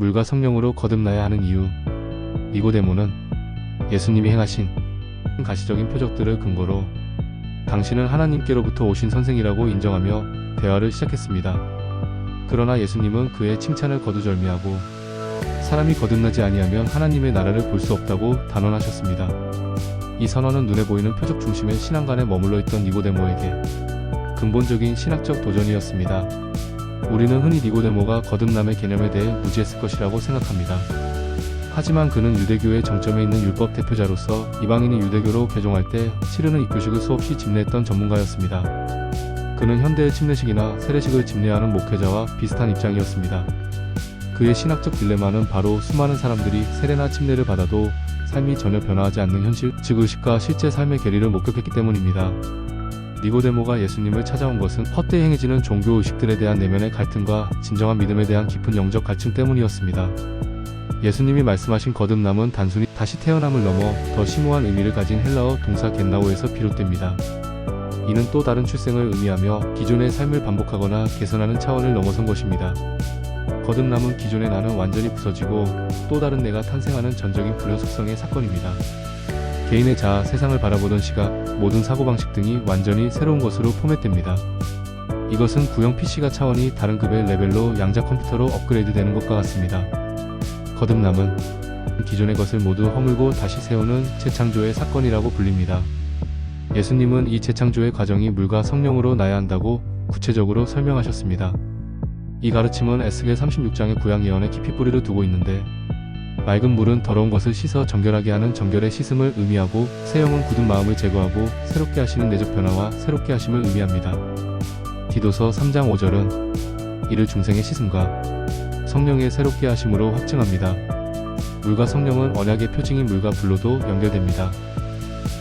물과 성령으로 거듭나야 하는 이유. 니고데모는 예수님이 행하신 가시적인 표적들을 근거로 당신은 하나님께로부터 오신 선생이라고 인정하며 대화를 시작했습니다. 그러나 예수님은 그의 칭찬을 거두절미하고 사람이 거듭나지 아니하면 하나님의 나라를 볼 수 없다고 단언하셨습니다. 이 선언은 눈에 보이는 표적 중심의 신앙관에 머물러 있던 니고데모에게 근본적인 신학적 도전이었습니다. 우리는 흔히 니고데모가 거듭남의 개념에 대해 무지했을 것이라고 생각합니다. 하지만 그는 유대교의 정점에 있는 율법 대표자로서 이방인이 유대교로 개종할 때 치르는 입교식을 수없이 집례했던 전문가였습니다. 그는 현대의 침례식이나 세례식을 집례하는 목회자와 비슷한 입장이었습니다. 그의 신학적 딜레마는 바로 수많은 사람들이 세례나 침례를 받아도 삶이 전혀 변화하지 않는 현실, 즉 의식과 실제 삶의 괴리를 목격했기 때문입니다. 니고데모가 예수님을 찾아온 것은 헛되이 행해지는 종교 의식들에 대한 내면의 갈등과 진정한 믿음에 대한 깊은 영적 갈증 때문이었습니다. 예수님이 말씀하신 거듭남은 단순히 다시 태어남을 넘어 더 심오한 의미를 가진 헬라어 동사 겟나오에서 비롯됩니다. 이는 또 다른 출생을 의미하며 기존의 삶을 반복하거나 개선하는 차원을 넘어선 것입니다. 거듭남은 기존의 나는 완전히 부서지고 또 다른 내가 탄생하는 전적인 불현 속성의 사건입니다. 개인의 자아, 세상을 바라보던 시각, 모든 사고방식 등이 완전히 새로운 것으로 포맷됩니다. 이것은 구형 PC가 차원이 다른 급의 레벨로 양자 컴퓨터로 업그레이드 되는 것과 같습니다. 거듭남은 기존의 것을 모두 허물고 다시 세우는 재창조의 사건이라고 불립니다. 예수님은 이 재창조의 과정이 물과 성령으로 나야 한다고 구체적으로 설명하셨습니다. 이 가르침은 에스겔 36장의 구약 예언에 깊이 뿌리를 두고 있는데 맑은 물은 더러운 것을 씻어 정결하게 하는 정결의 씻음을 의미하고 새 영은 굳은 마음을 제거하고 새롭게 하시는 내적 변화와 새롭게 하심을 의미합니다. 디도서 3장 5절은 이를 중생의 씻음과 성령의 새롭게 하심으로 확증합니다. 물과 성령은 언약의 표징인 물과 불로도 연결됩니다.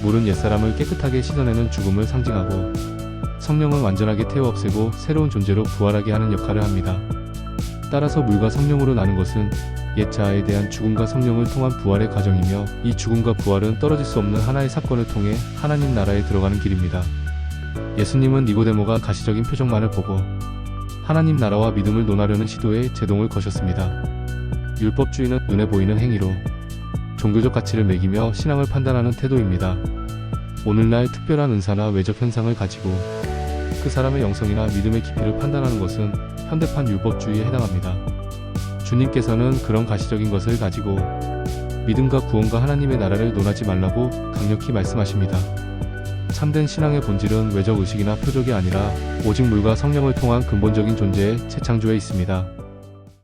물은 옛사람을 깨끗하게 씻어내는 죽음을 상징하고 성령은 완전하게 태워 없애고 새로운 존재로 부활하게 하는 역할을 합니다. 따라서 물과 성령으로 나는 것은 옛 자아에 대한 죽음과 성령을 통한 부활의 과정이며 이 죽음과 부활은 떨어질 수 없는 하나의 사건을 통해 하나님 나라에 들어가는 길입니다. 예수님은 니고데모가 가시적인 표정만을 보고 하나님 나라와 믿음을 논하려는 시도에 제동을 거셨습니다. 율법주의는 눈에 보이는 행위로 종교적 가치를 매기며 신앙을 판단하는 태도입니다. 오늘날 특별한 은사나 외적 현상을 가지고 그 사람의 영성이나 믿음의 깊이를 판단하는 것은 현대판 율법주의에 해당합니다. 주님께서는 그런 가시적인 것을 가지고 믿음과 구원과 하나님의 나라를 논하지 말라고 강력히 말씀하십니다. 참된 신앙의 본질은 외적 의식이나 표적이 아니라 오직 물과 성령을 통한 근본적인 존재의 재창조에 있습니다.